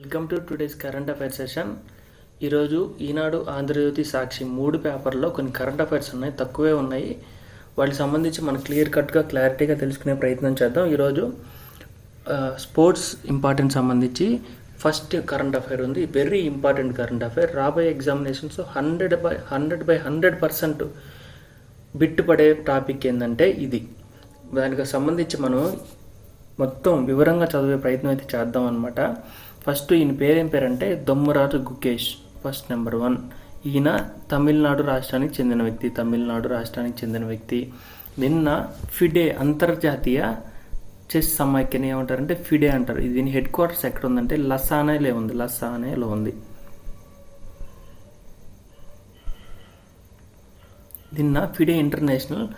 Welcome to today's current affairs session ఈరోజు ఈనాడు ఆంధ్రజ్యోతి సాక్షి మూడు పేపర్లో కొన్ని కరెంట్ అఫైర్స్ ఉన్నాయి తక్కువే ఉన్నాయి. వాటికి సంబంధించి మనం క్లియర్ కట్గా క్లారిటీగా తెలుసుకునే ప్రయత్నం చేద్దాం. ఈరోజు స్పోర్ట్స్ ఇంపార్టెంట్ సంబంధించి ఫస్ట్ కరెంట్ అఫైర్ ఉంది. వెరీ ఇంపార్టెంట్ కరెంట్ అఫైర్ రాబోయే examinations hundred by hundred by hundred percent బిట్టుపడే పడే టాపిక్ ఏంటంటే ఇది. దానికి సంబంధించి మనం మొత్తం వివరంగా చదివే ప్రయత్నం అయితే చేద్దాం అనమాట ఫస్ట్ ఈయన పేరేం పేరంటే Dommaraju Gukesh first number one. ఈయన తమిళనాడు రాష్ట్రానికి చెందిన వ్యక్తి తమిళనాడు రాష్ట్రానికి చెందిన వ్యక్తి. నిన్న ఫిడే అంతర్జాతీయ చెస్ సమాఖ్యని ఏమంటారంటే ఫిడే అంటారు. దీని హెడ్ క్వార్టర్స్ ఎక్కడ ఉందంటే లసానేలో ఉంది లసానేలో ఉంది. నిన్న ఫిడే ఇంటర్నేషనల్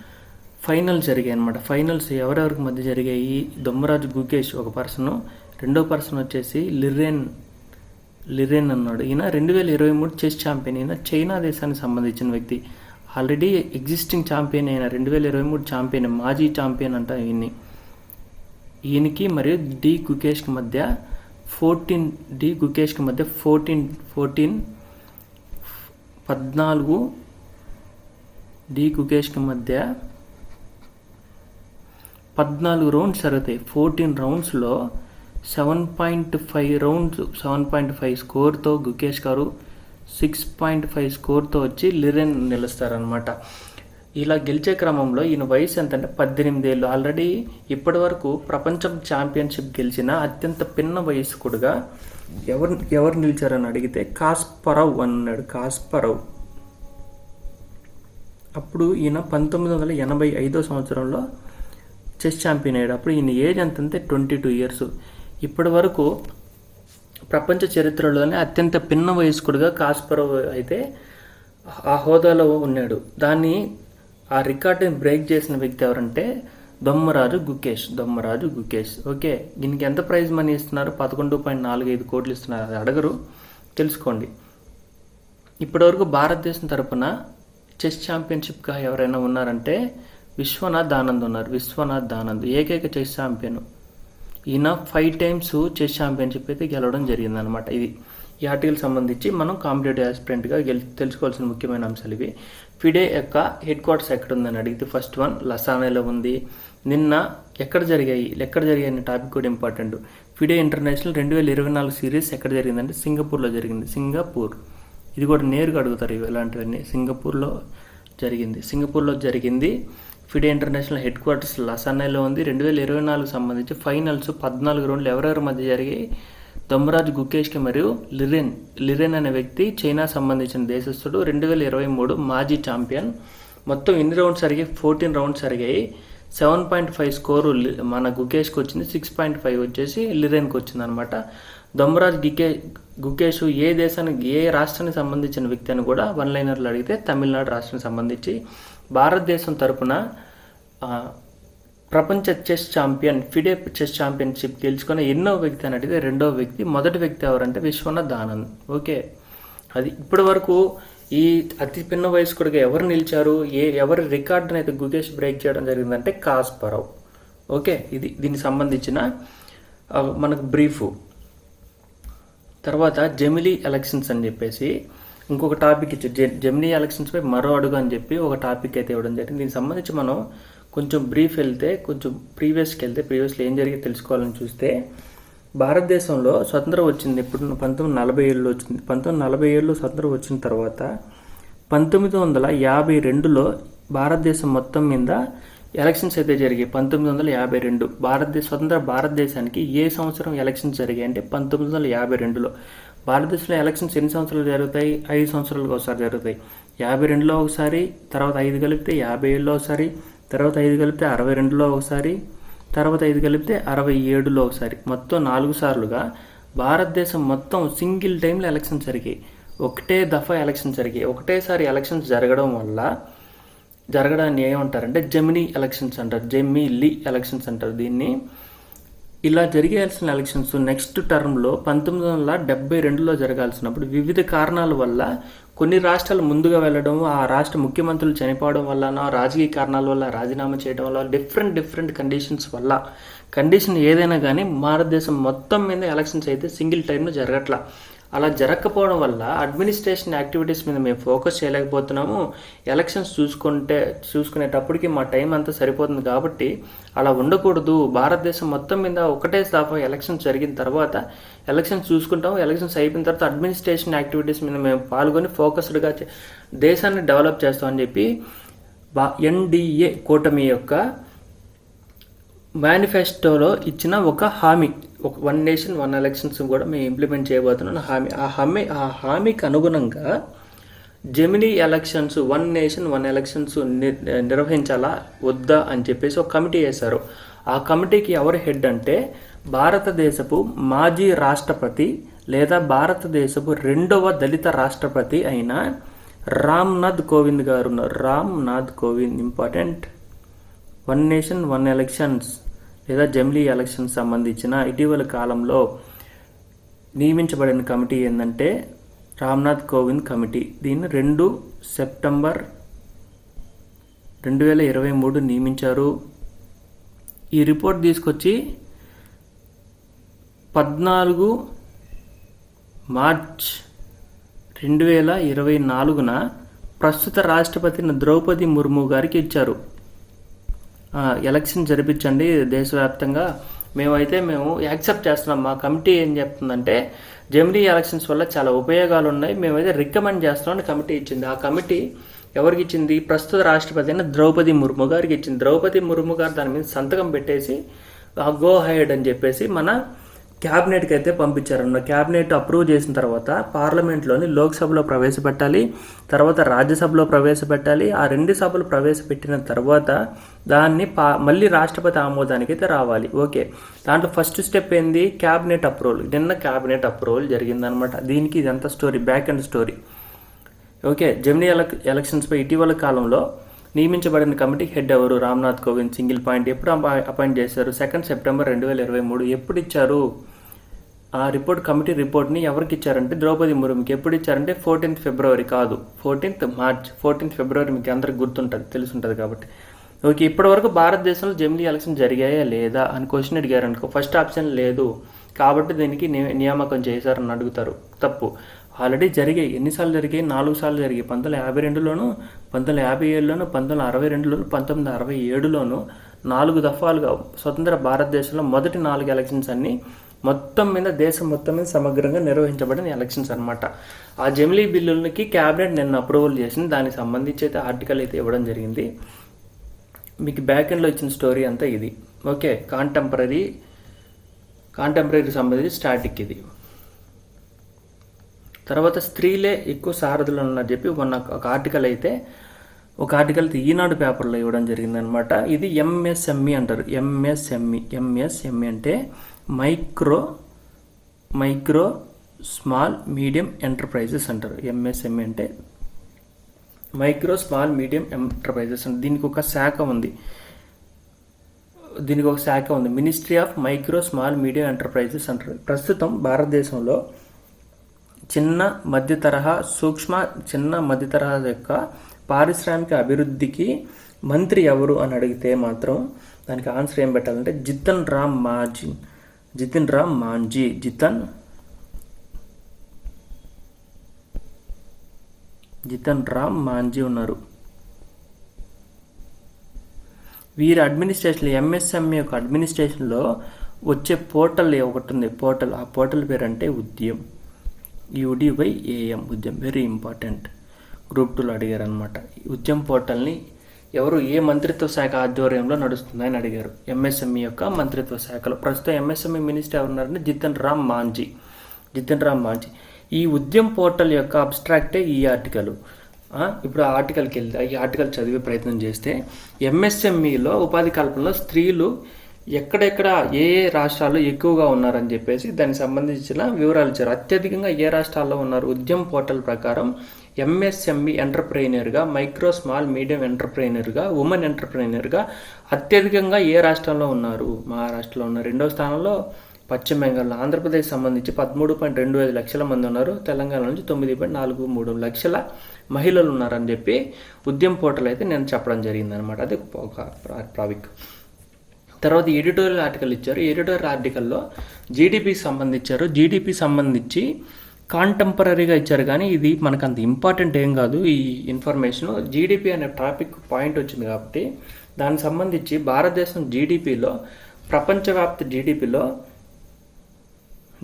ఫైనల్ జరిగాయి అనమాట ఫైనల్స్ ఎవరెవరికి మధ్య జరిగాయి? దొమ్మరాజు గుకేష్ ఒక పర్సన్ రెండో పర్సన్ వచ్చేసి లిరెన్ లిరెన్ అన్నాడు. ఈయన రెండు వేల ఇరవై మూడు చెస్ ఛాంపియన్. ఈయన చైనా దేశానికి సంబంధించిన వ్యక్తి. ఆల్రెడీ ఎగ్జిస్టింగ్ ఛాంపియన్ అయిన రెండు వేల ఇరవై మూడు ఛాంపియన్ మాజీ ఛాంపియన్ అంట ఈయన్ని. ఈయనకి మరియు డి గుకేష్కి మధ్య ఫోర్టీన్ డి గుకేష్కి మధ్య ఫోర్టీన్ ఫోర్టీన్ పద్నాలుగు డి గుకేష్కి మధ్య పద్నాలుగు రౌండ్స్ జరుగుతాయి. Fourteen రౌండ్స్లో seven point five rounds seven point five స్కోర్తో Gukesh గారు సిక్స్ పాయింట్ ఫైవ్ స్కోర్తో వచ్చి లిరెన్ నిలుస్తారనమాట ఇలా గెలిచే క్రమంలో ఈయన వయసు ఎంతంటే పద్దెనిమిది ఏళ్ళు ఆల్రెడీ ఇప్పటి వరకు ప్రపంచం ఛాంపియన్షిప్ గెలిచిన అత్యంత పిన్న వయస్కుడుగా ఎవరు ఎవరు నిలిచారని అడిగితే కాస్పరవ్ అన్నాడు. కాస్పరవ్. అప్పుడు ఈయన పంతొమ్మిది వందల ఎనభై ఐదో సంవత్సరంలో చెస్ ఛాంపియన్ అయ్యాడు. అప్పుడు ఈయన ఏజ్ ఎంత అంటే ట్వంటీ టూ ఇయర్స్. ఇప్పటి వరకు ప్రపంచ చరిత్రలోనే అత్యంత పిన్న వయస్కుడుగా కాస్పరవ్ అయితే ఆ హోదాలో ఉన్నాడు. దాన్ని ఆ రికార్డుని బ్రేక్ చేసిన వ్యక్తి ఎవరంటే దొమ్మరాజు గుకేష్ దొమ్మరాజు గుకేష్. ఓకే దీనికి ఎంత ప్రైజ్ మనీ ఇస్తున్నారు? పదకొండు పాయింట్ నాలుగు ఐదు కోట్లు ఇస్తున్నారు. అది అడగరు తెలుసుకోండి. ఇప్పటివరకు భారతదేశం తరపున చెస్ ఛాంపియన్షిప్గా ఎవరైనా ఉన్నారంటే విశ్వనాథ్ ఆనంద్ ఉన్నారు. విశ్వనాథ్ ఆనంద్ ఏకైక చెస్ ఛాంపియన్. ఈయన ఫైవ్ టైమ్స్ చెస్ ఛాంపియన్షిప్ అయితే గెలవడం జరిగిందనమాట ఇది ఈ ఆర్టికల్ సంబంధించి మనం కాంపిటేటివ్ ఆస్పిరెంట్గా గెలి తెలుసుకోవాల్సిన ముఖ్యమైన అంశాలు ఇవి. ఫిడే యొక్క హెడ్ క్వార్టర్స్ ఎక్కడ ఉందని అడిగితే ఫస్ట్ వన్ లసానేలో ఉంది. నిన్న ఎక్కడ జరిగాయి? ఎక్కడ జరిగాయి అనే టాపిక్ కూడా ఇంపార్టెంట్ ఫిడే ఇంటర్నేషనల్ రెండు వేల ఇరవై నాలుగు సిరీస్ ఎక్కడ జరిగిందంటే సింగపూర్లో జరిగింది. సింగపూర్. ఇది కూడా నేరుగా అడుగుతారు ఇవి ఇలాంటివన్నీ సింగపూర్లో జరిగింది. సింగపూర్లో జరిగింది ఫిడే ఇంటర్నేషనల్ హెడ్ క్వార్టర్స్ లసన్నైలో ఉంది. రెండు వేల ఇరవై నాలుగు సంబంధించి ఫైనల్స్ పద్నాలుగు రౌండ్లు ఎవరెవరి మధ్య జరిగాయి? దొమ్మరాజు గుకేష్కి మరియు లిరెన్ లిరెన్ అనే వ్యక్తి చైనా సంబంధించిన దేశస్థుడు. రెండు వేల ఇరవై మూడు మాజీ ఛాంపియన్. మొత్తం ఎన్ని రౌండ్స్ జరిగాయి? ఫోర్టీన్ రౌండ్స్ జరిగాయి. సెవెన్ పాయింట్ ఫైవ్ స్కోరు మన గుకేష్కి వచ్చింది. సిక్స్ పాయింట్ ఫైవ్ వచ్చేసి లిరెన్కి వచ్చింది అనమాట దొమ్మరాజ్ గికే గుకేష్ ఏ దేశానికి ఏ రాష్ట్రానికి సంబంధించిన వ్యక్తి అని కూడా వన్ లైనర్లు అడిగితే తమిళనాడు రాష్ట్రానికి సంబంధించి భారతదేశం తరపున ప్రపంచ chess champion FIDE chess championship గెలుచుకున్న ఎన్నో వ్యక్తి అని అడిగితే రెండో వ్యక్తి. మొదటి వ్యక్తి ఎవరంటే విశ్వనాథ్ ఆనంద్. ఓకే. అది ఇప్పటి వరకు ఈ అతి పిన్న వయస్కుడిగా ఎవరు నిలిచారు? ఏ ఎవరి రికార్డుని అయితే గుగేష్ బ్రేక్ చేయడం జరిగిందంటే కాస్పరవ్. ఓకే. ఇది దీనికి సంబంధించిన మనకు బ్రీఫ్. తర్వాత జెమిలీ ఎలక్షన్స్ అని చెప్పేసి ఇంకొక టాపిక్ ఇచ్చి జె జెమినీ ఎలక్షన్స్పై మరో అడుగు అని చెప్పి ఒక టాపిక్ అయితే ఇవ్వడం జరిగింది. దీనికి సంబంధించి మనం కొంచెం బ్రీఫ్ వెళ్తే కొంచెం ప్రీవియస్కి వెళ్తే ప్రీవియస్లో ఏం జరిగి తెలుసుకోవాలని చూస్తే భారతదేశంలో స్వతంత్రం వచ్చింది ఇప్పుడు పంతొమ్మిది నలభై ఏడులో వచ్చింది. పంతొమ్మిది నలభై ఏడులో స్వతంత్రం వచ్చిన తర్వాత పంతొమ్మిది వందల యాభై రెండులో భారతదేశం మొత్తం మీద ఎలక్షన్స్ అయితే జరిగాయి. పంతొమ్మిది వందల యాభై రెండు భారతదేశ స్వతంత్ర భారతదేశానికి ఏ సంవత్సరం ఎలక్షన్స్ జరిగాయి అంటే పంతొమ్మిది వందల యాభై రెండులో. భారతదేశంలో ఎలక్షన్స్ ఎన్ని సంవత్సరాలు జరుగుతాయి? ఐదు సంవత్సరాలకు ఒకసారి జరుగుతాయి. యాభై రెండులో ఒకసారి తర్వాత ఐదు కలిపితే యాభై ఏడులో ఒకసారి తర్వాత ఐదు కలిపితే అరవై రెండులో ఒకసారి తర్వాత ఐదు కలిపితే అరవై ఏడులో ఒకసారి. మొత్తం నాలుగు సార్లుగా భారతదేశం మొత్తం సింగిల్ టైంలో ఎలక్షన్స్ జరిగాయి. ఒకటే దఫా ఎలక్షన్ జరిగాయి. ఒకటేసారి ఎలక్షన్స్ జరగడం వల్ల జరగడాన్ని ఏమంటారంటే జెమినీ ఎలక్షన్స్ అంటారు. జెమ్మి లీ ఎలక్షన్స్ అంటారు దీన్ని. ఇలా జరిగాల్సిన ఎలక్షన్స్ నెక్స్ట్ టర్మ్లో పంతొమ్మిది వందల డెబ్బై రెండులో జరగాల్సినప్పుడు వివిధ కారణాల వల్ల కొన్ని రాష్ట్రాలు ముందుగా వెళ్ళడం ఆ రాష్ట్ర ముఖ్యమంత్రులు చనిపోవడం వల్లనో రాజకీయ కారణాల వల్ల రాజీనామా చేయడం వల్ల డిఫరెంట్ డిఫరెంట్ కండిషన్స్ వల్ల కండిషన్ ఏదైనా కానీ భారతదేశం మొత్తం మీద ఎలక్షన్స్ అయితే సింగిల్ టైంలో జరగట్లా. అలా జరగకపోవడం వల్ల అడ్మినిస్ట్రేషన్ యాక్టివిటీస్ మీద మేము ఫోకస్ చేయలేకపోతున్నాము. ఎలక్షన్స్ చూసుకుంటే చూసుకునేటప్పటికి మా టైం అంతా సరిపోతుంది కాబట్టి అలా ఉండకూడదు. భారతదేశం మొత్తం మీద ఒకటే దఫా ఎలక్షన్స్ జరిగిన తర్వాత ఎలక్షన్స్ చూసుకుంటాము. ఎలక్షన్స్ అయిపోయిన తర్వాత అడ్మినిస్ట్రేషన్ యాక్టివిటీస్ మీద మేము పాల్గొని ఫోకస్డ్గా దేశాన్ని డెవలప్ చేస్తామని చెప్పి బా ఎన్డీఏ కూటమి యొక్క మేనిఫెస్టోలో ఇచ్చిన ఒక హామీ. ఒక వన్ నేషన్ వన్ ఎలక్షన్స్ కూడా మేము ఇంప్లిమెంట్ చేయబోతున్నాం. హామీ ఆ హామీ ఆ హామీకి అనుగుణంగా Gemini elections one nation one elections నిర్వహించాలా వద్దా అని చెప్పేసి ఒక కమిటీ వేశారు. ఆ కమిటీకి ఎవరు హెడ్ అంటే భారతదేశపు మాజీ రాష్ట్రపతి లేదా భారతదేశపు రెండవ దళిత రాష్ట్రపతి అయిన రామ్నాథ్ కోవింద్ గారు ఉన్నారు. Ramnath Kovind important one nation one elections లేదా జమిలీ ఎలక్షన్ సంబంధించిన ఇటీవల కాలంలో నియమించబడిన కమిటీ ఏంటంటే రామ్నాథ్ కోవింద్ కమిటీ. దీన్ని రెండు సెప్టెంబర్ రెండు వేల ఇరవై మూడు నియమించారు. ఈ రిపోర్ట్ తీసుకొచ్చి పద్నాలుగు మార్చ్ రెండు వేల ఇరవై నాలుగున ప్రస్తుత రాష్ట్రపతిని ద్రౌపది ముర్ము గారికి ఇచ్చారు. ఎలక్షన్ జరిపించండి దేశవ్యాప్తంగా. మేమైతే మేము యాక్సెప్ట్ చేస్తున్నాం. మా కమిటీ ఏం చెప్తుందంటే జమినీ ఎలక్షన్స్ వల్ల చాలా ఉపయోగాలు ఉన్నాయి మేమైతే రికమెండ్ చేస్తున్నామని కమిటీ ఇచ్చింది. ఆ కమిటీ ఎవరికి ఇచ్చింది? ప్రస్తుత రాష్ట్రపతి అయిన ద్రౌపది ముర్ము గారికి ఇచ్చింది. ద్రౌపది ముర్ము గారు దాని మీద సంతకం పెట్టేసి గో హైడ్ అని చెప్పేసి మన క్యాబినెట్కి అయితే పంపించారన్న క్యాబినెట్ అప్రూవ్ చేసిన తర్వాత పార్లమెంట్లోని లోక్సభలో ప్రవేశపెట్టాలి తర్వాత రాజ్యసభలో ప్రవేశపెట్టాలి ఆ రెండు సభలు ప్రవేశపెట్టిన తర్వాత దాన్ని పా మళ్ళీ రాష్ట్రపతి ఆమోదానికి అయితే రావాలి. ఓకే. దాంట్లో ఫస్ట్ స్టెప్ ఏంది? Cabinet approval. నిన్న క్యాబినెట్ అప్రూవల్ జరిగిందనమాట దీనికి ఇదంతా story back and story. Okay. జమినీ ఎలక్ ఎలక్షన్స్పై ఇటీవల కాలంలో నియమించబడిన కమిటీ హెడ్ ఎవరు? రామ్నాథ్ కోవింద్. సింగిల్ పాయింట్ ఎప్పుడు అపాయింట్ చేశారు? సెకండ్ సెప్టెంబర్ రెండు వేల ఇరవై మూడు. ఎప్పుడు ఇచ్చారు ఆ రిపోర్ట్ కమిటీ రిపోర్ట్ని ఎవరికి ఇచ్చారంటే ద్రౌపది ముర్ముకి. ఎప్పుడు ఇచ్చారంటే ఫోర్టీన్త్ ఫిబ్రవరి కాదు. Fourteenth March. ఫోర్టీన్త్ ఫిబ్రవరి మీకు అందరికి గుర్తుంటుంది తెలిసి ఉంటుంది కాబట్టి. ఓకే ఇప్పటివరకు భారతదేశంలో జమిలీ ఎలక్షన్ జరిగాయా లేదా అని క్వశ్చన్ అడిగారు అనుకో ఫస్ట్ ఆప్షన్ లేదు. కాబట్టి దీనికి నియామకం చేశారని అడుగుతారు. తప్పు. ఆల్రెడీ జరిగాయి. ఎన్నిసార్లు జరిగాయి? నాలుగు సార్లు జరిగాయి. పంతొమ్మిది యాభై రెండులోను పంతొమ్మిది యాభై ఏడులోను పంతొమ్మిది అరవై రెండులోను పంతొమ్మిది అరవై ఏడులోను నాలుగు దఫాలుగా స్వతంత్ర భారతదేశంలో మొదటి నాలుగు ఎలక్షన్స్ అన్నీ మొత్తం మీద దేశం మొత్తం మీద సమగ్రంగా నిర్వహించబడిన ఎలక్షన్స్ అన్నమాట. ఆ జమిలీ బిల్లులకి క్యాబినెట్ నిన్న అప్రూవల్ చేసింది. దానికి సంబంధించి అయితే ఆర్టికల్ అయితే ఇవ్వడం జరిగింది. మీకు బ్యాక్ ఎండ్లో ఇచ్చిన స్టోరీ అంతా ఇది. ఓకే కాంటెంపరీ కాంటెంపరీకి సంబంధించి స్టాటిక్ ఇది. తర్వాత స్త్రీలే ఎక్కువ సారథులు అని చెప్పి మొన్న ఒక ఆర్టికల్ అయితే ఒక ఆర్టికల్ అయితే ఈనాడు పేపర్లో ఇవ్వడం జరిగిందనమాట ఇది ఎంఎస్ఎంఈ అంటారు. ఎంఎస్ఎంఈ ఎంఎస్ఎంఈ అంటే micro micro small medium enterprises అంటారు. ఎంఎస్ఎంఈ అంటే మైక్రో స్మాల్ మీడియం ఎంటర్ప్రైజెస్ అంటే దీనికి ఒక శాఖ ఉంది. దీనికి ఒక శాఖ ఉంది. Ministry of micro small medium enterprises అంటారు. ప్రస్తుతం భారతదేశంలో చిన్న మధ్య తరహా సూక్ష్మ చిన్న మధ్య తరహా యొక్క పారిశ్రామిక అభివృద్ధికి మంత్రి ఎవరు అని అడిగితే మాత్రం దానికి ఆన్సర్ ఏం పెట్టాలంటే జితన్ రామ్ మాజీ. జితిన్ రామ్ మాంజీ. జితన్. జితన్ రామ్ మాంజీ ఉన్నారు. వీరి అడ్మినిస్ట్రేషన్ ఎంఎస్ఎంఈ యొక్క అడ్మినిస్ట్రేషన్లో వచ్చే పోర్టల్ ఒకటి ఉంది. పోర్టల్ ఆ పోర్టల్ పేరు అంటే Udyam UDY AM Udyam very important group టూలో అడిగారు అనమాట ఉద్యమ్ పోర్టల్ని ఎవరు ఏ మంత్రిత్వ శాఖ ఆధ్వర్యంలో నడుస్తుందని అడిగారు. ఎంఎస్ఎంఈ యొక్క మంత్రిత్వ శాఖలో. ప్రస్తుతం ఎంఎస్ఎంఈ మినిస్టర్ ఎవరున్నారంటే జితన్ రామ్ మాంజీ. జితన్ రామ్ మాంజీ. ఈ ఉద్యమ్ పోర్టల్ యొక్క అబ్స్ట్రాక్టే ఈ ఆర్టికల్ ఇప్పుడు ఆ ఆర్టికల్కి వెళ్తే ఈ ఆర్టికల్ చదివే ప్రయత్నం చేస్తే ఎంఎస్ఎంఈలో ఉపాధి కల్పనలో స్త్రీలు ఎక్కడెక్కడ ఏ ఏ రాష్ట్రాల్లో ఎక్కువగా ఉన్నారని చెప్పేసి దానికి సంబంధించిన వివరాలు ఇచ్చారు. అత్యధికంగా ఏ రాష్ట్రాల్లో ఉన్నారు? ఉద్యమ్ పోర్టల్ ప్రకారం ఎంఎస్ఎంఈ ఎంటర్ప్రైనర్గా మైక్రో స్మాల్ మీడియం ఎంటర్ప్రైనర్గా ఉమెన్ ఎంటర్ప్రైనర్గా అత్యధికంగా ఏ రాష్ట్రంలో ఉన్నారు? మహారాష్ట్రలో ఉన్నారు రెండో స్థానంలో పశ్చిమ బెంగాల్లో ఆంధ్రప్రదేశ్ సంబంధించి పదమూడు పాయింట్ రెండు ఐదు లక్షల మంది ఉన్నారు. తెలంగాణ నుంచి తొమ్మిది పాయింట్ నాలుగు మూడు లక్షల మహిళలు ఉన్నారని చెప్పి ఉద్యమ పోర్టల్ అయితే నేను చెప్పడం జరిగిందనమాట అది ఒక ప్రావిక్. తర్వాత ఎడిటోరియల్ ఆర్టికల్ ఇచ్చారు. ఎడిటోరియల్ ఆర్టికల్లో జీడిపికి సంబంధించారు. జీడిపి సంబంధించి కాంటెంపరీగా ఇచ్చారు. కానీ ఇది మనకు అంత ఇంపార్టెంట్ ఏం కాదు. ఈ ఇన్ఫర్మేషన్ జీడిపి అనే టాపిక్ పాయింట్ వచ్చింది కాబట్టి దానికి సంబంధించి భారతదేశం జీడిపిలో ప్రపంచవ్యాప్త జీడిపిలో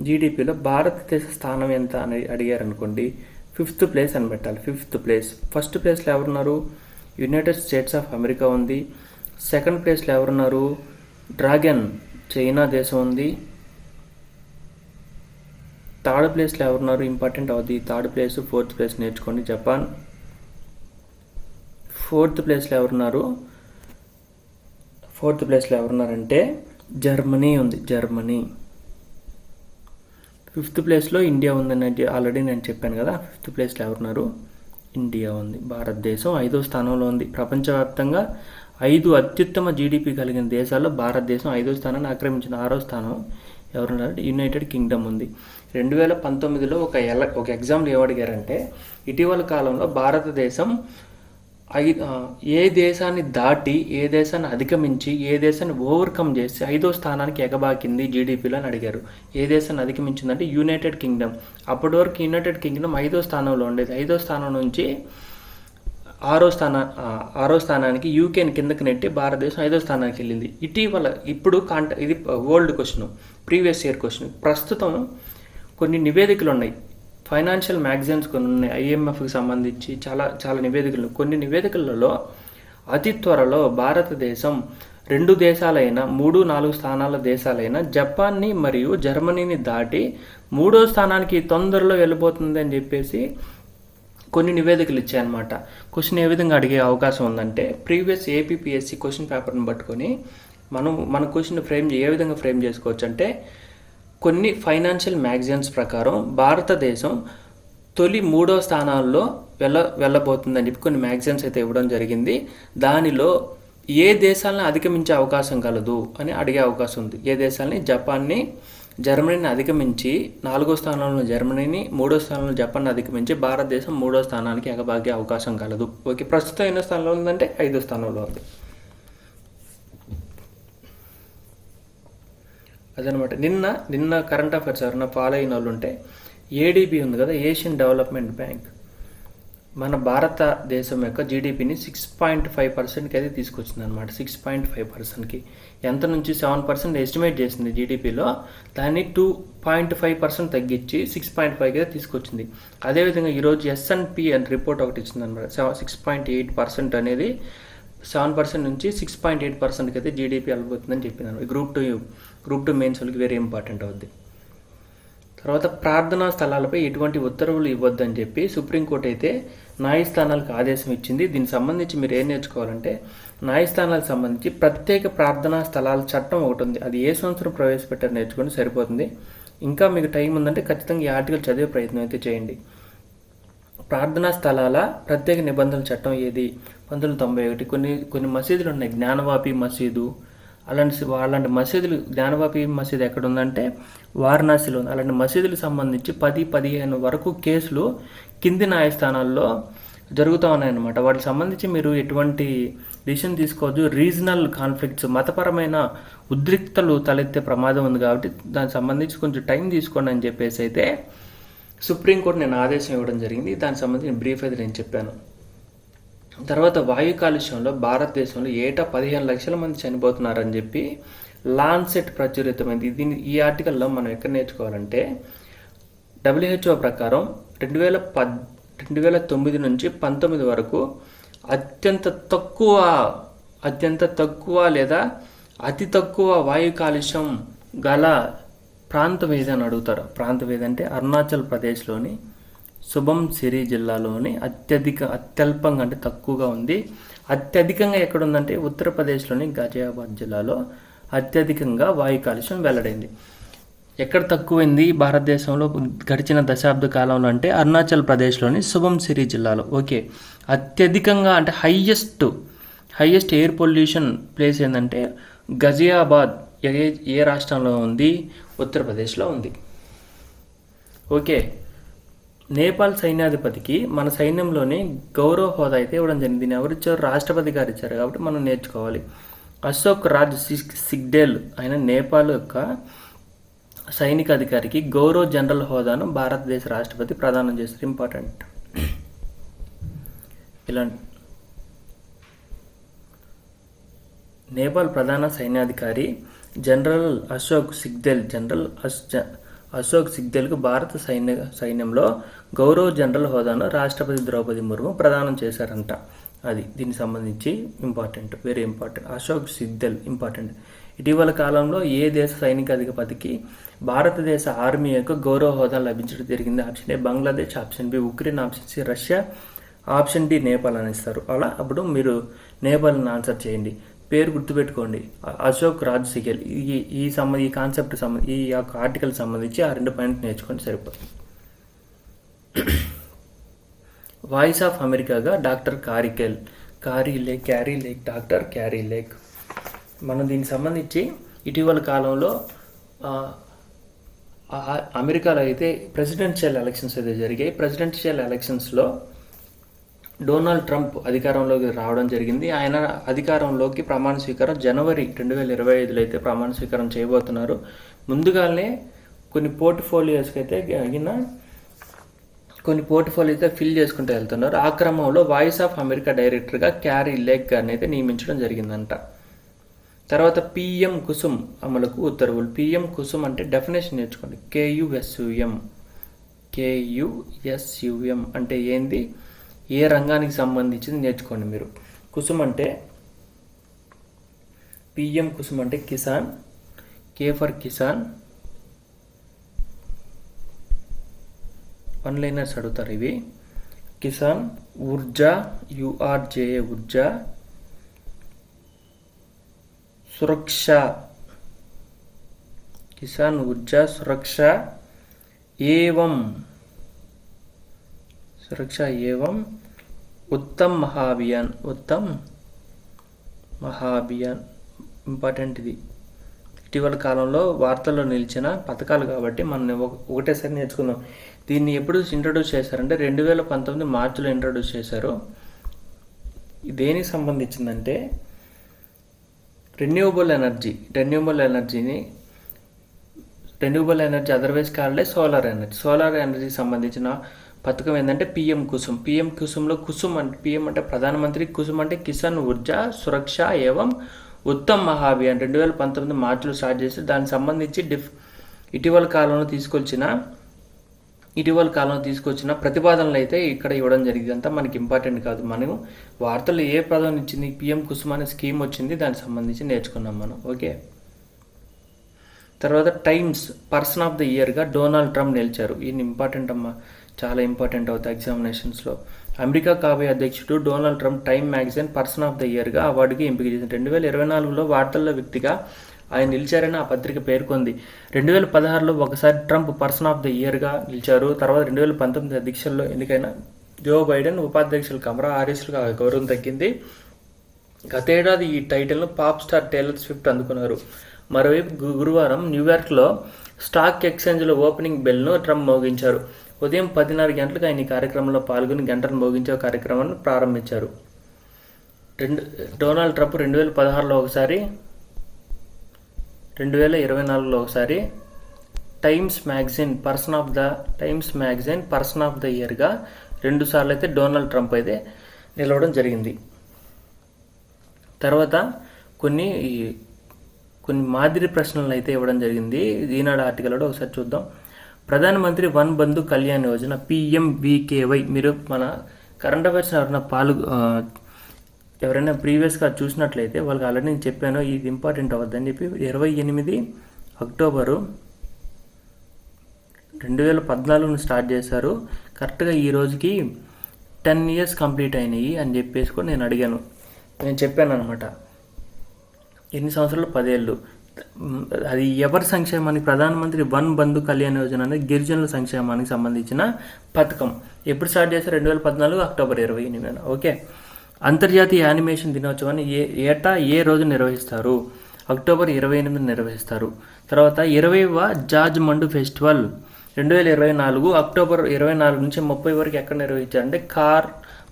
జీడిపిలో భారతదేశ స్థానం ఎంత అని అడిగారు అనుకోండి ఫిఫ్త్ ప్లేస్ అని పెట్టాలి. ఫిఫ్త్ ప్లేస్ ఫస్ట్ ప్లేస్లో ఎవరున్నారు? యునైటెడ్ స్టేట్స్ ఆఫ్ అమెరికా ఉంది. సెకండ్ ప్లేస్లో ఎవరున్నారు? డ్రాగన్ చైనా దేశం ఉంది. థర్డ్ ప్లేస్లో ఎవరున్నారు? ఇంపార్టెంట్ అవుతుంది థర్డ్ ప్లేస్ ఫోర్త్ ప్లేస్ నేర్చుకోండి జపాన్. ఫోర్త్ ప్లేస్లో ఎవరున్నారు? ఫోర్త్ ప్లేస్లో ఎవరున్నారంటే జర్మనీ ఉంది. జర్మనీ. ఫిఫ్త్ ప్లేస్లో ఇండియా ఉందని ఆల్రెడీ నేను చెప్పాను కదా. ఫిఫ్త్ ప్లేస్లో ఎవరున్నారు? ఇండియా ఉంది. భారతదేశం ఐదో స్థానంలో ఉంది. ప్రపంచవ్యాప్తంగా ఐదు అత్యుత్తమ జీడిపి కలిగిన దేశాల్లో భారతదేశం ఐదో స్థానాన్ని ఆక్రమించిన ఆరో స్థానం ఎవరున్నారంటే యునైటెడ్ కింగ్డమ్ ఉంది. రెండు వేల పంతొమ్మిదిలో ఒక ఎల ఒక ఎగ్జామ్లు ఏమడిగారంటే ఇటీవల కాలంలో భారతదేశం ఐ ఏ దేశాన్ని దాటి ఏ దేశాన్ని అధిగమించి ఏ దేశాన్ని ఓవర్కమ్ చేసి ఐదో స్థానానికి ఎగబాకింది జీడిపిలో అని అడిగారు. ఏ దేశాన్ని అధిగమించిందంటే యునైటెడ్ కింగ్డమ్ అప్పటి వరకు యునైటెడ్ కింగ్డమ్ ఐదో స్థానంలో ఉండేది. ఐదో స్థానం నుంచి ఆరో స్థాన ఆరో స్థానానికి యూకేని కిందకి నెట్టి భారతదేశం ఐదో స్థానానికి వెళ్ళింది. ఇటీవల ఇప్పుడు కాంట ఇది old question previous year question ప్రస్తుతం కొన్ని నివేదికలు ఉన్నాయి ఫైనాన్షియల్ మ్యాగజైన్స్ కొన్ని ఉన్నాయి. ఐఎంఎఫ్కి సంబంధించి చాలా చాలా నివేదికలు. కొన్ని నివేదికలలో అతి త్వరలో భారతదేశం రెండు దేశాలైన మూడు నాలుగు స్థానాల దేశాలైన జపాన్ని మరియు జర్మనీని దాటి మూడో స్థానానికి తొందరలో వెళ్ళిపోతుంది అని చెప్పేసి కొన్ని నివేదికలు ఇచ్చాయన్నమాట. క్వశ్చన్ ఏ విధంగా అడిగే అవకాశం ఉందంటే ప్రీవియస్ ఏపీపీఎస్సి క్వశ్చన్ పేపర్ని పట్టుకొని మనం మన క్వశ్చన్ ఫ్రేమ్ ఏ విధంగా ఫ్రేమ్ చేసుకోవచ్చు అంటే కొన్ని ఫైనాన్షియల్ మ్యాగజైన్స్ ప్రకారం భారతదేశం తొలి మూడో స్థానాల్లో వెళ్ళ వెళ్ళబోతుందని చెప్పి కొన్ని మ్యాగజైన్స్ అయితే ఇవ్వడం జరిగింది. దానిలో ఏ దేశాలను అధిగమించే అవకాశం కలదు అని అడిగే అవకాశం ఉంది. ఏ దేశాలని? జపాన్ని జర్మనీని అధిగమించి నాలుగో స్థానంలో జర్మనీని మూడో స్థానంలో జపాన్ని అధిగమించి భారతదేశం మూడో స్థానానికి ఎగబాగే అవకాశం కలదు. ఓకే ప్రస్తుతం ఎన్నో స్థానంలో ఉందంటే ఐదో స్థానంలో ఉంది. అదనమాట. నిన్న నిన్న కరెంట్ అఫైర్స్ ఎవరైనా ఫాలో అయిన వాళ్ళు ఉంటే ఏడీబీ ఉంది కదా ఏషియన్ డెవలప్మెంట్ బ్యాంక్ మన భారతదేశం యొక్క జీడిపిని సిక్స్ పాయింట్ ఫైవ్ పర్సెంట్కి అయితే తీసుకొచ్చింది అనమాట సిక్స్ పాయింట్ ఫైవ్ పర్సెంట్కి ఎంత నుంచి సెవెన్ పర్సెంట్ ఎస్టిమేట్ చేసింది జీడిపిలో దాన్ని టూ పాయింట్ ఫైవ్ పర్సెంట్ తగ్గించి సిక్స్ పాయింట్ ఫైవ్కి అయితే తీసుకొచ్చింది. అదేవిధంగా ఈరోజు ఎస్ఎన్పి అని రిపోర్ట్ ఒకటి ఇచ్చింది అనమాట సిక్స్ పాయింట్ ఎయిట్ పర్సెంట్ అనేది సెవెన్ పర్సెంట్ నుంచి సిక్స్ పాయింట్ ఎయిట్ పర్సెంట్కి అయితే జీడిపి వెళ్ళబోతుందని చెప్పింది group two group two mains వాళ్ళకి వెరీ ఇంపార్టెంట్ అవుద్ది. తర్వాత ప్రార్థనా స్థలాలపై ఎటువంటి ఉత్తర్వులు ఇవ్వద్దని చెప్పి సుప్రీంకోర్టు అయితే న్యాయస్థానాలకు ఆదేశం ఇచ్చింది. దీనికి సంబంధించి మీరు ఏం నేర్చుకోవాలంటే న్యాయస్థానాలకు సంబంధించి ప్రత్యేక ప్రార్థనా స్థలాల చట్టం ఒకటి ఉంది. అది ఏ సంవత్సరం ప్రవేశపెట్టారు నేర్చుకుని సరిపోతుంది. ఇంకా మీకు టైం ఉందంటే ఖచ్చితంగా ఈ ఆర్టికల్ చదివే ప్రయత్నం అయితే చేయండి. ప్రార్థనా స్థలాల ప్రత్యేక నిబంధనల చట్టం ఏది? పంతొమ్మిది తొంభై ఒకటి. కొన్ని కొన్ని మసీదులు ఉన్నాయి. జ్ఞానవాపి మసీదు. అలాంటి అలాంటి మసీదులు జ్ఞానవాపి మసీదు ఎక్కడ ఉందంటే వారణాసిలో ఉంది. అలాంటి మసీదులకు సంబంధించి పది పదిహేను వరకు కేసులు కింది న్యాయస్థానాల్లో జరుగుతూ ఉన్నాయన్నమాట. వాటికి సంబంధించి మీరు ఎటువంటి డిసిషన్ తీసుకోవచ్చు రీజనల్ కాన్ఫ్లిక్ట్స్ మతపరమైన ఉద్రిక్తలు తలెత్తే ప్రమాదం ఉంది కాబట్టి దానికి సంబంధించి కొంచెం టైం తీసుకోండి అని చెప్పేసి అయితే సుప్రీంకోర్టు నేను ఆదేశం ఇవ్వడం జరిగింది. దానికి సంబంధించిన బ్రీఫ్ అయితే నేను చెప్పాను. తర్వాత వాయు కాలుష్యంలో భారతదేశంలో ఏటా పదిహేను లక్షల మంది చనిపోతున్నారని చెప్పి లాన్సెట్ ప్రచురితమైంది. దీని ఈ ఆర్టికల్లో మనం ఎక్కడ నేర్చుకోవాలంటే డబ్ల్యూహెచ్ఓ ప్రకారం రెండు వేల పద్ రెండు వేల తొమ్మిది నుంచి పంతొమ్మిది వరకు అత్యంత తక్కువ అత్యంత తక్కువ లేదా అతి తక్కువ వాయు కాలుష్యం గల ప్రాంతం ఏదని అడుగుతారు. ప్రాంతం ఏదంటే అరుణాచల్ ప్రదేశ్లోని శుభం సిరి జిల్లాలోని అత్యధిక అత్యల్పంగా అంటే తక్కువగా ఉంది. అత్యధికంగా ఎక్కడ ఉందంటే ఉత్తరప్రదేశ్లోని గాజియాబాద్ జిల్లాలో అత్యధికంగా వాయు కాలుష్యం వెల్లడైంది. ఎక్కడ తక్కువైంది భారతదేశంలో గడిచిన దశాబ్ద కాలంలో అంటే అరుణాచల్ ప్రదేశ్లోని శుభం సిరి జిల్లాలో? ఓకే. అత్యధికంగా అంటే highest highest air pollution place ఏంటంటే గజియాబాద్ ఏ ఏ రాష్ట్రంలో ఉంది? ఉత్తరప్రదేశ్లో ఉంది. ఓకే. నేపాల్ సైన్యాధిపతికి మన సైన్యంలోని గౌరవ హోదా అయితే ఇవ్వడం జరిగింది. ఎవరు ఇచ్చారు? రాష్ట్రపతి గారు ఇచ్చారు కాబట్టి మనం నేర్చుకోవాలి. అశోక్ రాజ్ సిగ్- సిగ్డేల్ ఆయన నేపాల్ యొక్క సైనిక అధికారికి గౌరవ్ జనరల్ హోదాను భారతదేశ రాష్ట్రపతి ప్రదానం చేస్తారు ఇంపార్టెంట్ ఇలా నేపాల్ ప్రధాన సైన్యాధికారి జనరల్ అశోక్ సిగ్దెల్ జనరల్ అశోక్ సిగ్దెల్కు భారత సైన్య సైన్యంలో గౌరవ్ జనరల్ హోదాను రాష్ట్రపతి ద్రౌపది ముర్ము ప్రదానం చేశారంట. అది దీనికి సంబంధించి important very important Ashok Sigdel important ఇటీవల కాలంలో ఏ దేశ సైనికాధిపతికి భారతదేశ ఆర్మీ యొక్క గౌరవ హోదా లభించడం జరిగింది. Option A Bangladesh option B Ukraine option C Russia option D Nepal అని ఇస్తారు. అలా అప్పుడు మీరు నేపాల్ని ఆన్సర్ చేయండి. పేరు గుర్తుపెట్టుకోండి. అశోక్ రాజ్ సిగెల్. ఈ ఈ సంబంధ ఈ కాన్సెప్ట్ సంబంధ ఈ యొక్క ఆర్టికల్ సంబంధించి ఆ రెండు పాయింట్ నేర్చుకోండి సరిపోతుంది. వాయిస్ ఆఫ్ అమెరికాగా doctor కారికెల్ Kari Lake Kari Lake doctor Kari Lake. మనం దీనికి సంబంధించి ఇటీవల కాలంలో అమెరికాలో అయితే ప్రెసిడెన్షియల్ ఎలక్షన్స్ అయితే జరిగాయి. ప్రెసిడెన్షియల్ ఎలక్షన్స్లో డొనాల్డ్ ట్రంప్ అధికారంలోకి రావడం జరిగింది. ఆయన అధికారంలోకి ప్రమాణ స్వీకారం జనవరి రెండు వేల ఇరవై ఐదులో అయితే ప్రమాణ స్వీకారం చేయబోతున్నారు. ముందుగానే కొన్ని పోర్ట్ఫోలియోస్కి అయితే అయిన కొన్ని పోర్ట్ఫోలియో అయితే ఫిల్ చేసుకుంటూ వెళ్తున్నారు. ఆ క్రమంలో వాయిస్ ఆఫ్ అమెరికా డైరెక్టర్గా క్యారీ లేక్ గారిని అయితే నియమించడం జరిగిందంట. తర్వాత పిఎం కుసుమ్ అమలుకు ఉత్తర్వులు. పిఎం కుసుమ్ అంటే డెఫినేషన్ నేర్చుకోండి. కేయుఎస్యుఎం కేయుఎస్యుఎం అంటే ఏంది? ఏ రంగానికి సంబంధించింది నేర్చుకోండి మీరు. కుసుమ్ అంటే పిఎం కుసుమ్ అంటే Kisan. K for Kisan. One liners అడుగుతారు ఇవి. Kisan Urja U R J A Urja. Suraksha. Kisan Urja Suraksha Evam? Suraksha Evam? Uttam Mahabhiyan Uttam Mahabhiyan. Important ఇది. ఇటీవల కాలంలో వార్తల్లో నిలిచిన పథకాలు కాబట్టి మనం ఒక- ఒకటేసారి నేర్చుకుందాం. దీన్ని ఎప్పుడు ఇంట్రడ్యూస్ చేశారంటే రెండు వేల పంతొమ్మిది మార్చిలో ఇంట్రడ్యూస్ చేశారు. దేనికి సంబంధించిందంటే రెన్యూవబుల్ ఎనర్జీ రెన్యూవబుల్ ఎనర్జీని రెన్యూవబుల్ ఎనర్జీ అదర్వైజ్ కాలే సోలార్ ఎనర్జీ సోలార్ ఎనర్జీకి సంబంధించిన పథకం ఏంటంటే పిఎం కుసుమ్ పిఎం కుసుమ్లో కుసుమ్ అంటే పిఎం అంటే ప్రధానమంత్రి కుసుమ్ అంటే కిసాన్ ఊర్జా సురక్ష ఏవం ఉత్తమ్ మహాభియాన్ రెండు వేల పంతొమ్మిది మార్చిలో స్టార్ట్ చేసి దానికి సంబంధించి డిఫ్ ఇటీవల కాలంలో తీసుకొచ్చిన ఇటీవల కాలంలో తీసుకొచ్చిన ప్రతిపాదనలు అయితే ఇక్కడ ఇవ్వడం జరిగింది. అంతా మనకి ఇంపార్టెంట్ కాదు. మనం వార్తల్లో ఏ ప్రధానం ఇచ్చింది? పిఎం కుసుమ్ అనే స్కీమ్ వచ్చింది. దానికి సంబంధించి నేర్చుకున్నాం మనం. ఓకే? తర్వాత టైమ్స్ పర్సన్ ఆఫ్ ద ఇయర్గా డొనాల్డ్ ట్రంప్ నిలిచారు. ఈయన ఇంపార్టెంట్ అమ్మా. చాలా ఇంపార్టెంట్ అవుతాయి ఎగ్జామినేషన్స్లో అమెరికా కాబోయే అధ్యక్షుడు Donald Trump Time magazine person of the ఇయర్గా అవార్డుకి ఎంపిక చేసింది రెండు వేల ఇరవై నాలుగులో వార్తల్లో వ్యక్తిగా ఆయన నిలిచారని ఆ పత్రిక పేర్కొంది. రెండు వేల పదహారులో ఒకసారి ట్రంప్ పర్సన్ ఆఫ్ ద ఇయర్గా నిలిచారు. తర్వాత రెండు వేల పంతొమ్మిది అధ్యక్షుల్లో ఎన్నికైన జో బైడెన్ ఉపాధ్యక్షులు కమరా హారిస్లకు ఆ గౌరవం తగ్గింది. గతేడాది ఈ టైటిల్ను పాప్ స్టార్ టేలర్ స్విఫ్ట్ అందుకున్నారు. మరోవైపు గురువారం న్యూయార్క్లో స్టాక్ ఎక్స్చేంజ్లో ఓపెనింగ్ బెల్ను ట్రంప్ మోగించారు. ఉదయం పదిన్నర గంటలకు ఆయన ఈ కార్యక్రమంలో పాల్గొని గంటను మోగించే కార్యక్రమాన్ని ప్రారంభించారు. రెండు డొనాల్డ్ ట్రంప్ రెండు వేల పదహారులో ఒకసారి రెండు వేల ఇరవై నాలుగులో ఒకసారి Times magazine person of the Times magazine person of the ఇయర్గా రెండు సార్లు అయితే డొనాల్డ్ ట్రంప్ అయితే నిలవడం జరిగింది. తర్వాత కొన్ని కొన్ని మాదిరి ప్రశ్నలు అయితే ఇవ్వడం జరిగింది. ఈనాడు ఆర్టికల్లో ఒకసారి చూద్దాం. ప్రధానమంత్రి వన్ బంధు కళ్యాణ్ యోజన పిఎంవికేవై మీరు మన కరెంట్ అఫైర్స్ ఎవరైనా పాలు ఎవరైనా ప్రీవియస్గా చూసినట్లయితే వాళ్ళకి ఆల్రెడీ నేను చెప్పాను ఇది ఇంపార్టెంట్ అవ్వద్దని చెప్పి ఇరవై ఎనిమిది అక్టోబరు రెండు వేల పద్నాలుగును స్టార్ట్ చేశారు. కరెక్ట్గా ఈ రోజుకి టెన్ ఇయర్స్ కంప్లీట్ అయినాయి అని చెప్పేసి కూడా నేను అడిగాను. నేను చెప్పాను అనమాట ఎన్ని సంవత్సరాలు? పదేళ్ళు. అది ఎవరి సంక్షేమానికి? ప్రధానమంత్రి వన్ బంధు కళ్యాణ్ యోజన అనేది గిరిజనుల సంక్షేమానికి సంబంధించిన పథకం. ఎప్పుడు స్టార్ట్ చేశారు? రెండు వేల పద్నాలుగు అక్టోబర్ ఇరవై ఎనిమిదిన. ఓకే? అంతర్జాతీయ యానిమేషన్ దినోత్సవాన్ని ఏ ఏటా ఏ రోజు నిర్వహిస్తారు? అక్టోబర్ ఇరవై ఎనిమిది నిర్వహిస్తారు. తర్వాత ఇరవైవ జార్జ్ మండు ఫెస్టివల్ రెండు వేల ఇరవై నాలుగు అక్టోబర్ ఇరవై నాలుగు నుంచి ముప్పై వరకు ఎక్కడ నిర్వహించారంటే కార్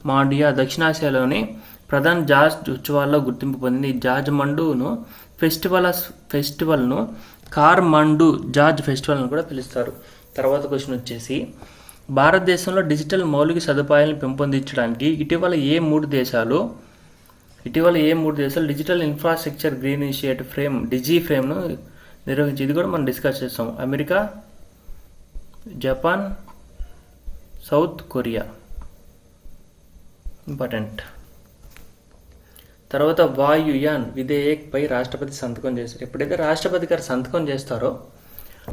మాండియా దక్షిణాసియాలోని ప్రధాన జార్జ్ ఉత్సవాల్లో గుర్తింపు పొందింది. జార్జ్ మండును ఫెస్టివల్ ఫెస్టివల్ను కార్ మండు జార్జ్ ఫెస్టివల్ అని కూడా పిలుస్తారు. తర్వాత క్వశ్చన్ వచ్చేసి భారతదేశంలో డిజిటల్ మౌలిక సదుపాయాలను పెంపొందించడానికి ఇటీవల ఏ మూడు దేశాలు ఇటీవల ఏ మూడు దేశాలు digital infrastructure green initiative frame Digi ఫ్రేమ్ను నిర్వహించి ఇది కూడా మనం డిస్కస్ చేస్తాం. America Japan South Korea. Important. తర్వాత వాయుయాన్ విధేయక్పై రాష్ట్రపతి సంతకం చేశారు. ఎప్పుడైతే రాష్ట్రపతి గారు సంతకం చేస్తారో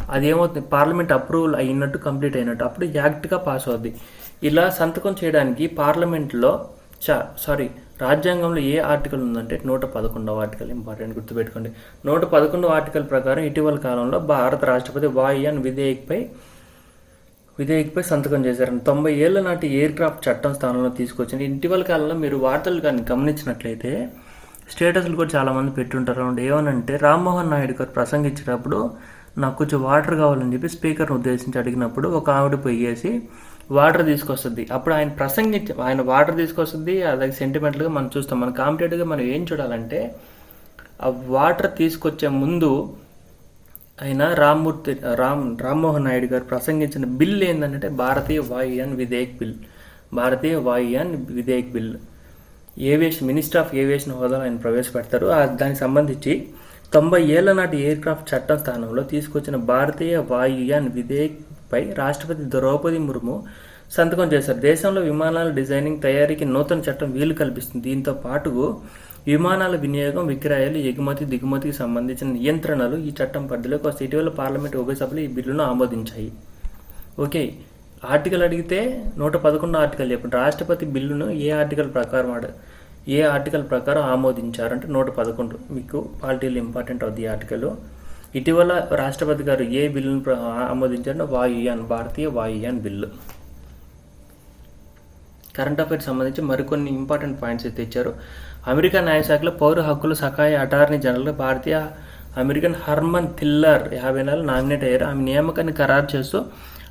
అది ఏమవుతుంది పార్లమెంట్ అప్రూవల్ అయినట్టు కంప్లీట్ అయినట్టు. అప్పుడు యాక్ట్గా పాస్ అవుద్ది. ఇలా సంతకం చేయడానికి పార్లమెంట్లో చా సారీ రాజ్యాంగంలో ఏ ఆర్టికల్ ఉందంటే నూట పదకొండవ ఆర్టికల్ ఇంపార్టెంట్ గుర్తుపెట్టుకోండి. నూట పదకొండవ ఆర్టికల్ ప్రకారం ఇటీవల కాలంలో భారత రాష్ట్రపతి వాయుయాన్ విధేయక్పై విధేయక్పై సంతకం చేశారు తొంభై ఏళ్ళ నాటి ఎయిర్ క్రాఫ్ట్ చట్టం స్థానంలో తీసుకొచ్చింది ఇటీవల కాలంలో మీరు వార్తలు కానీ గమనించినట్లయితే స్టేటస్లు కూడా చాలామంది పెట్టుంటారు. అన్నమాట ఏమనంటే రామ్మోహన్ నాయుడు గారు ప్రసంగించేటప్పుడు నాకు కొంచెం వాటర్ కావాలని చెప్పి స్పీకర్ను ఉద్దేశించి అడిగినప్పుడు ఒక ఆవిడ పోయేసి వాటర్ తీసుకొస్తుంది. అప్పుడు ఆయన ప్రసంగించి ఆయన వాటర్ తీసుకొస్తుంది అది సెంటిమెంటల్గా మనం చూస్తాం. మన కాంపిటేటివ్గా మనం ఏం చూడాలంటే ఆ వాటర్ తీసుకొచ్చే ముందు ఆయన రామ్మూర్తి రామ్ రామ్మోహన్ నాయుడు గారు ప్రసంగించిన బిల్ ఏంటంటే Bharatiya Vayuyan Vidheyak bill. Bharatiya Vayuyan Vidheyak bill. Aviation minister of aviation హోదాలో ఆయన ప్రవేశపెడతారు. దానికి సంబంధించి తొంభై ఏళ్ళ నాటి ఎయిర్ క్రాఫ్ట్ చట్టం స్థానంలో తీసుకొచ్చిన భారతీయ వాయుయాన్ విధేయక్పై రాష్ట్రపతి ద్రౌపది ముర్ము సంతకం చేశారు. దేశంలో విమానాల డిజైనింగ్ తయారీకి నూతన చట్టం వీలు కల్పిస్తుంది. దీంతో పాటు విమానాల వినియోగం విక్రయాలు ఎగుమతి దిగుమతికి సంబంధించిన నియంత్రణలు ఈ చట్టం పరిధిలోకి వస్తే ఇటీవల పార్లమెంట్ ఉభయ సభలు ఈ బిల్లును ఆమోదించాయి. ఓకే ఆర్టికల్ అడిగితే నూట పదకొండు ఆర్టికల్ చెప్పండి. రాష్ట్రపతి బిల్లును ఏ ఆర్టికల్ ప్రకారం ఆడారు ఏ ఆర్టికల్ ప్రకారం ఆమోదించారంటే నూట పదకొండు. మీకు పాలిటీలో ఇంపార్టెంట్ అవుతుంది ఈ ఆర్టికల్. ఇటీవల రాష్ట్రపతి గారు ఏ బిల్లును ప్ర- ఆమోదించారంటే Vayuyan Bharatiya Vayuyan bill. Current affairs సంబంధించి మరికొన్ని ఇంపార్టెంట్ పాయింట్స్ అయితే ఇచ్చారు. అమెరికా న్యాయశాఖలో పౌర హక్కులు సహాయ అటార్నీ జనరల్ భారతీయ అమెరికన్ హర్మన్ థిల్లర్ యాభై నెలలు నామినేట్ అయ్యారు. ఆమె నియామకాన్ని ఖరారు చేస్తూ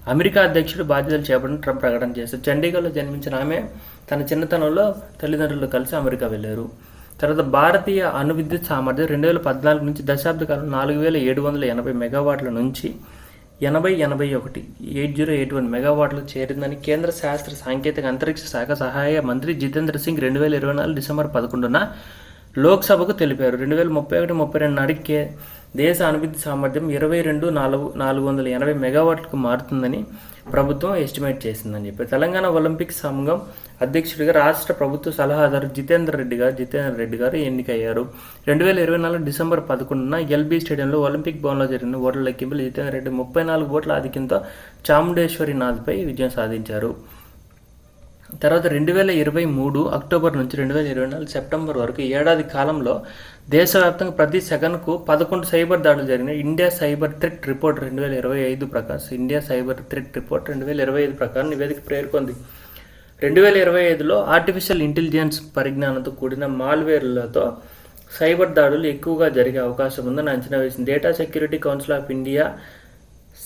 అమెరికా అధ్యక్షుడు బాధ్యతలు చేపట్టిన ట్రంప్ ప్రకటన చేశారు. చండీగఢ్లో జన్మించిన ఆమె తన చిన్నతనంలో తల్లిదండ్రులు కలిసి అమెరికా వెళ్ళారు. తర్వాత భారతీయ అణు విద్యుత్ సామర్థ్యం రెండు వేల పద్నాలుగు నుంచి దశాబ్ద కాలం నాలుగు వేల ఏడు వందల ఎనభై మెగావాట్ల నుంచి ఎనభై ఎనభై ఒకటి ఎయిట్ జీరో ఎయిట్ వన్ మెగావాట్లు చేరిందని కేంద్ర శాస్త్ర సాంకేతిక అంతరిక్ష శాఖ సహాయ మంత్రి జితేంద్ర సింగ్ రెండు వేల ఇరవై నాలుగు డిసెంబర్ పదకొండున లోక్సభకు తెలిపారు. రెండు వేల ముప్పై ఒకటి ముప్పై రెండు నాటికి కే- దేశ అణువిద్యుత్ సామర్థ్యం ఇరవై రెండు నాలుగు నాలుగు వందల ఎనభై మెగావాట్లకు మారుతుందని ప్రభుత్వం ఎస్టిమేట్ చేసిందని చెప్పి తెలంగాణ ఒలింపిక్ సంఘం అధ్యక్షుడిగా రాష్ట్ర ప్రభుత్వ సలహాదారు జితేందర్ రెడ్డి గారు జితేందర్ రెడ్డి గారు ఎన్నికయ్యారు. రెండు వేల ఇరవై నాలుగు డిసెంబర్ పదకొండున ఎల్బీ స్టేడియంలో ఒలింపిక్ భవన్లో జరిగిన ఓట్ల లెక్కింపులు జితేందర్ రెడ్డి ముప్పై నాలుగు ఓట్ల ఆధిక్యంతో చాముండేశ్వరి నాథ్పై విజయం సాధించారు. తర్వాత రెండు వేల ఇరవై మూడు అక్టోబర్ నుంచి రెండు వేల ఇరవై నాలుగు సెప్టెంబర్ వరకు ఏడాది కాలంలో దేశవ్యాప్తంగా ప్రతి సెకన్కు పదకొండు సైబర్ దాడులు జరిగినాయి. ఇండియా సైబర్ థ్రెట్ రిపోర్ట్ రెండు వేల ఇరవై ఐదు ప్రకారం ఇండియా సైబర్ థ్రెట్ రిపోర్ట్ రెండు వేల ఇరవై ఐదు ప్రకారం నివేదిక పేర్కొంది. రెండు వేల ఇరవై ఐదులో ఆర్టిఫిషియల్ ఇంటెలిజెన్స్ పరిజ్ఞానంతో కూడిన మాల్వేర్లతో సైబర్ దాడులు ఎక్కువగా జరిగే అవకాశం ఉందని అంచనా వేసింది. Data security council of India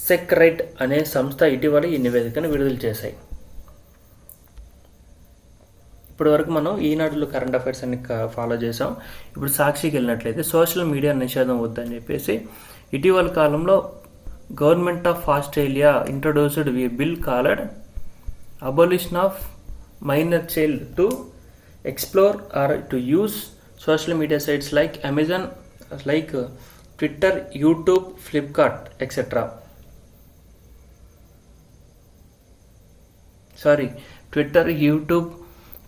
Seqrite అనే సంస్థ ఇటీవల ఈ నివేదికను విడుదల చేశాయి. ఇప్పటి వరకు మనం ఈనాడులో కరెంట్ అఫైర్స్ అన్ని ఫాలో చేసాం ఇప్పుడు సాక్షికి వెళ్ళినట్లయితే సోషల్ మీడియా నిషేధం వద్దని చెప్పేసి ఇటీవల కాలంలో government of Australia introduced we bill called abolition of minor child to explore or to use social media sites like Amazon like Twitter YouTube Flipkart etcetera sorry Twitter YouTube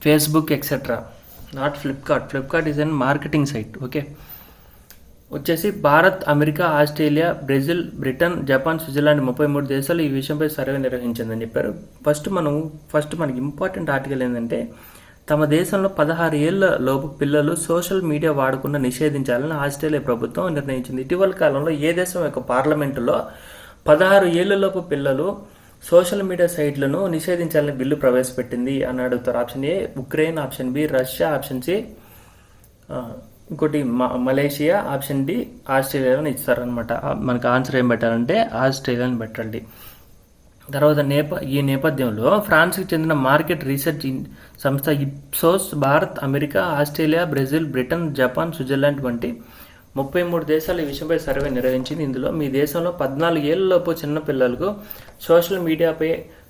Facebook etcetera not Flipkart Flipkart is an marketing site okay వచ్చేసి Bharat America Australia Brazil Britain Japan Switzerland ముప్పై మూడు దేశాలు ఈ విషయంపై survey నిర్వహించిందని చెప్పారు. First మనం first మనకి important article ఏంటంటే తమ దేశంలో పదహారు ఏళ్ళ లోపు పిల్లలు సోషల్ మీడియా వాడకుండా నిషేధించాలని ఆస్ట్రేలియా ప్రభుత్వం నిర్ణయించింది. ఇటీవల కాలంలో ఏ దేశం యొక్క పార్లమెంటులో పదహారు ఏళ్ళలోపు పిల్లలు సోషల్ మీడియా సైట్లను నిషేధించాలని బిల్లు ప్రవేశపెట్టింది అని అడుగుతారు. Option A Ukraine. Option B Russia. Option C ఇంకోటి మలేషియా. ఆప్షన్ డి ఆస్ట్రేలియాని ఇస్తారనమాట మనకు ఆన్సర్ ఏం పెట్టాలంటే ఆస్ట్రేలియాని పెట్టండి. తర్వాత నేప ఈ నేపథ్యంలో ఫ్రాన్స్కి చెందిన మార్కెట్ రీసెర్చ్ సంస్థ Ipsos Bharat America Australia Brazil Britain Japan Switzerland వంటి ముప్పై మూడు దేశాలు ఈ విషయంపై సర్వే నిర్వహించింది. ఇందులో మీ దేశంలో పద్నాలుగు ఏళ్ళలోపు చిన్న పిల్లలకు సోషల్ మీడియాపై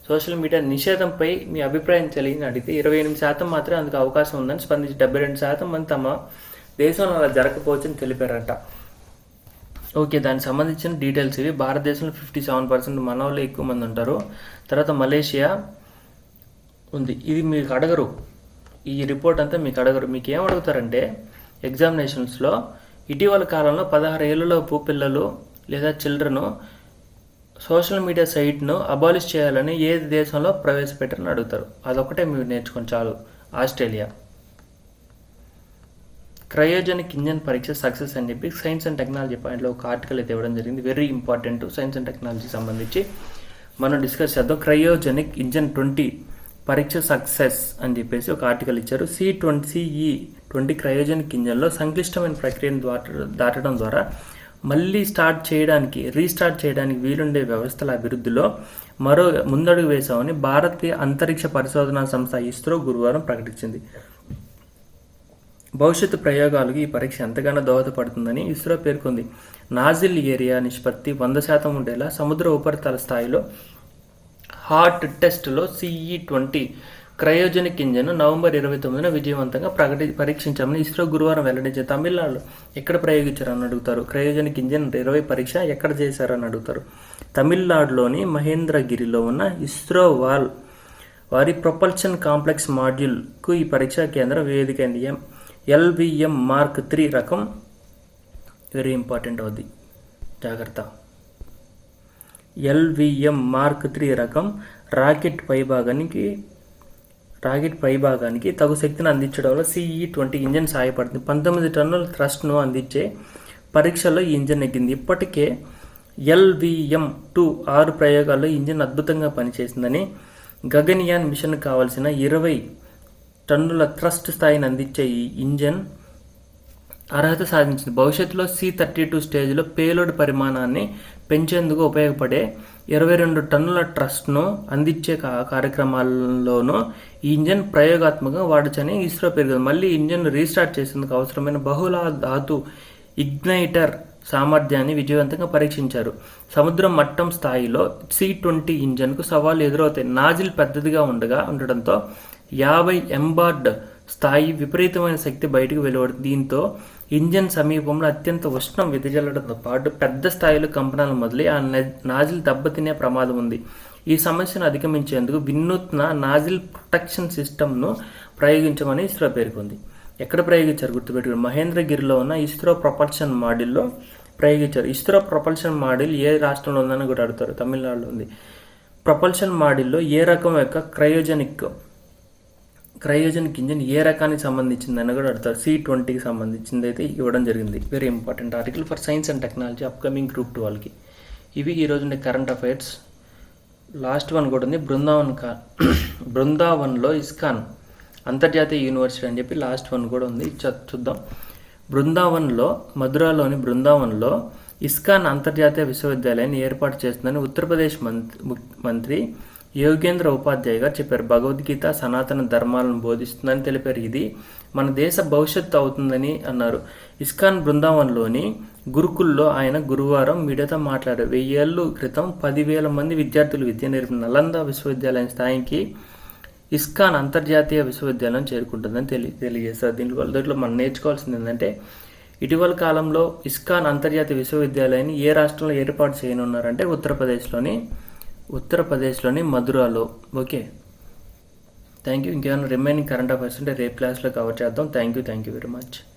సోషల్ మీడియా నిషేధంపై మీ అభిప్రాయం తెలియని అడిగితే ఇరవై ఎనిమిది శాతం మాత్రమే అందుకు అవకాశం ఉందని స్పందించి డెబ్బై రెండు శాతం మంది తమ దేశంలో అలా జరగకపోవచ్చని తెలిపారట. ఓకే దానికి సంబంధించిన డీటెయిల్స్ ఇవి. భారతదేశంలో ఫిఫ్టీ సెవెన్ పర్సెంట్ మన వాళ్ళు ఎక్కువ మంది ఉంటారు. తర్వాత మలేషియా ఉంది. ఇది మీకు అడగరు. ఈ రిపోర్ట్ అంతా మీకు అడగరు. మీకు ఏం అడుగుతారంటే ఎగ్జామినేషన్స్లో ఇటీవల కాలంలో పదహారు ఏళ్ళలోపు పిల్లలు లేదా చిల్డ్రను సోషల్ మీడియా సైట్ను అబాలిష్ చేయాలని ఏ దేశంలో ప్రవేశపెట్టారని అడుగుతారు. అదొకటే మీరు నేర్చుకొని చాలు. ఆస్ట్రేలియా. క్రయోజనిక్ ఇంజన్ పరీక్ష సక్సెస్ అని చెప్పి సైన్స్ అండ్ టెక్నాలజీ పాయింట్లో ఒక ఆర్టికల్ అయితే ఇవ్వడం జరిగింది. Very important science and technology సంబంధించి. మనం డిస్కస్ చేద్దాం. క్రయోజెనిక్ ఇంజన్ ట్వంటీ పరీక్ష సక్సెస్ అని చెప్పేసి ఒక ఆర్టికల్ ఇచ్చారు. C twenty CE twenty cryogenic ఇంజన్లో సంక్లిష్టమైన ప్రక్రియను దాట దాటడం ద్వారా మళ్ళీ స్టార్ట్ చేయడానికి రీస్టార్ట్ చేయడానికి వీలుండే వ్యవస్థల అభివృద్ధిలో మరో ముందడుగు వేశామని భారతీయ అంతరిక్ష పరిశోధనా సంస్థ ఇస్రో గురువారం ప్రకటించింది. భవిష్యత్తు ప్రయోగాలకు ఈ పరీక్ష ఎంతగానో దోహదపడుతుందని ఇస్రో పేర్కొంది. నాజిల్ ఏరియా నిష్పత్తి వంద శాతం ఉండేలా సముద్ర ఉపరితల స్థాయిలో హార్ట్ టెస్ట్లో CE twenty cryogenic engine November ఇరవై తొమ్మిదిన విజయవంతంగా ప్రకటి పరీక్షించామని ఇస్రో గురువారం వెల్లడించారు తమిళనాడు ఎక్కడ ప్రయోగించారని అడుగుతారు? క్రయోజనిక్ ఇంజన్ ఇరవై పరీక్ష ఎక్కడ చేశారని అడుగుతారు? తమిళనాడులోని మహేంద్రగిరిలో ఉన్న ఇస్రో వాల్ వారి ప్రొపల్షన్ కాంప్లెక్స్ మాడ్యూల్కు ఈ పరీక్షా కేంద్రం వేదిక అయింది ఎం ఎల్విఎం మార్క్ త్రీ రకం వెరీ ఇంపార్టెంట్ అవుద్ది. జాగ్రత్త. ఎల్విఎం మార్క్ త్రీ రకం రాకెట్ పైభాగానికి రాకెట్ పైభాగానికి తగు శక్తిని అందించడంలో సిఈ ట్వంటీ ఇంజన్ సహాయపడుతుంది. పంతొమ్మిది టన్నుల థ్రస్ట్ను అందించే పరీక్షల్లో ఈ ఇంజన్ ఎక్కింది ఇప్పటికే ఎల్విఎం టూ ఆరు ప్రయోగాల్లో ఇంజిన్ ఇంజన్ అద్భుతంగా పనిచేసిందని గగన్యాన్ మిషన్ కావాల్సిన ఇరవై టన్నుల థ్రస్ట్ స్థాయిని అందించే ఈ ఇంజన్ అర్హత సాధించింది. భవిష్యత్తులో సి థర్టీ టూ స్టేజ్లో పేలోడ్ పరిమాణాన్ని పెంచేందుకు ఉపయోగపడే ఇరవై రెండు టన్నుల ట్రస్ట్ను అందించే కార్యక్రమాల్లోనూ ఈ ఇంజన్ ప్రయోగాత్మకంగా వాడచ్చని ఇస్రో పెరుగుతుంది మళ్ళీ ఇంజన్ రీస్టార్ట్ చేసేందుకు అవసరమైన బహుళ ధాతు ఇగ్నైటర్ సామర్థ్యాన్ని విజయవంతంగా పరీక్షించారు. సముద్రం మట్టం స్థాయిలో సి ట్వంటీ ఇంజన్కు సవాలు ఎదురవుతాయి. నాజిల్ పెద్దదిగా ఉండగా ఉండడంతో యాభై ఎంబార్డ్ స్థాయి విపరీతమైన శక్తి బయటకు వెలువడుతుంది. దీంతో ఇంజన్ సమీపంలో అత్యంత ఉష్ణం వెదజల్లడంతో పాటు పెద్ద స్థాయిలో కంపనాలు మొదలై ఆ నాజిల్ దెబ్బతినే ప్రమాదం ఉంది. ఈ సమస్యను అధిగమించేందుకు వినూత్న నాజిల్ ప్రొటెక్షన్ సిస్టమ్ను ప్రయోగించమని ఇస్రో పేర్కొంది. ఎక్కడ ప్రయోగించారు గుర్తుపెట్టుకుని మహేంద్రగిరిలో ఉన్న ఇస్రో ప్రొపల్షన్ మాడ్యూల్లో ప్రయోగించారు. ఇస్రో ప్రొపల్షన్ మాడ్యూల్ ఏ రాష్ట్రంలో ఉందని కూడా అడుగుతారు. తమిళనాడులో ఉంది. ప్రొపల్షన్ మాడ్యూల్లో ఏ రకం యొక్క క్రయోజనిక్ క్రయోజనిక్ ఇంజిన్ ఏ రకానికి సంబంధించిందని కూడా అడుగుతారు. సి ట్వంటీకి సంబంధించింది అయితే ఇవ్వడం జరిగింది. Very important article for science and technology upcoming group two వాళ్ళకి. ఇవి ఈరోజు ఉండే కరెంట్ అఫైర్స్ లాస్ట్ వన్ కూడా ఉంది. బృందావన్ కా బృందావన్లో ఇస్కాన్ అంతర్జాతీయ యూనివర్సిటీ అని చెప్పి లాస్ట్ వన్ కూడా ఉంది. చ- చూద్దాం. బృందావన్లో మధురాలోని బృందావన్లో ఇస్కాన్ అంతర్జాతీయ విశ్వవిద్యాలయాన్ని ఏర్పాటు చేస్తుందని ఉత్తరప్రదేశ్ మంత్రి మంత్రి యోగేంద్ర ఉపాధ్యాయ గారు చెప్పారు. భగవద్గీత సనాతన ధర్మాలను బోధిస్తుందని తెలిపారు. ఇది మన దేశ భవిష్యత్తు అవుతుందని అన్నారు. ఇస్కాన్ బృందావన్లోని గురుకుల్లో ఆయన గురువారం మీడియాతో మాట్లాడారు. వెయ్యేళ్ళు క్రితం పదివేల మంది విద్యార్థులు విద్య నేర్పిన నలంద విశ్వవిద్యాలయం స్థాయికి ఇస్కాన్ అంతర్జాతీయ విశ్వవిద్యాలయం చేరుకుంటుందని తెలి తెలియజేస్తారు దీంట్లో దీంట్లో మనం నేర్చుకోవాల్సింది ఏంటంటే ఇటీవల కాలంలో ఇస్కాన్ అంతర్జాతీయ విశ్వవిద్యాలయాన్ని ఏ రాష్ట్రంలో ఏర్పాటు చేయనున్నారంటే ఉత్తరప్రదేశ్లోని ఉత్తరప్రదేశ్లోని మధురాలో. ఓకే. థ్యాంక్ యూ ఇంకేమైనా రిమైనింగ్ కరెంట్ అఫైర్స్ ఉంటే రేపు క్లాస్లో కవర్ చేద్దాం. Thank you thank you very much.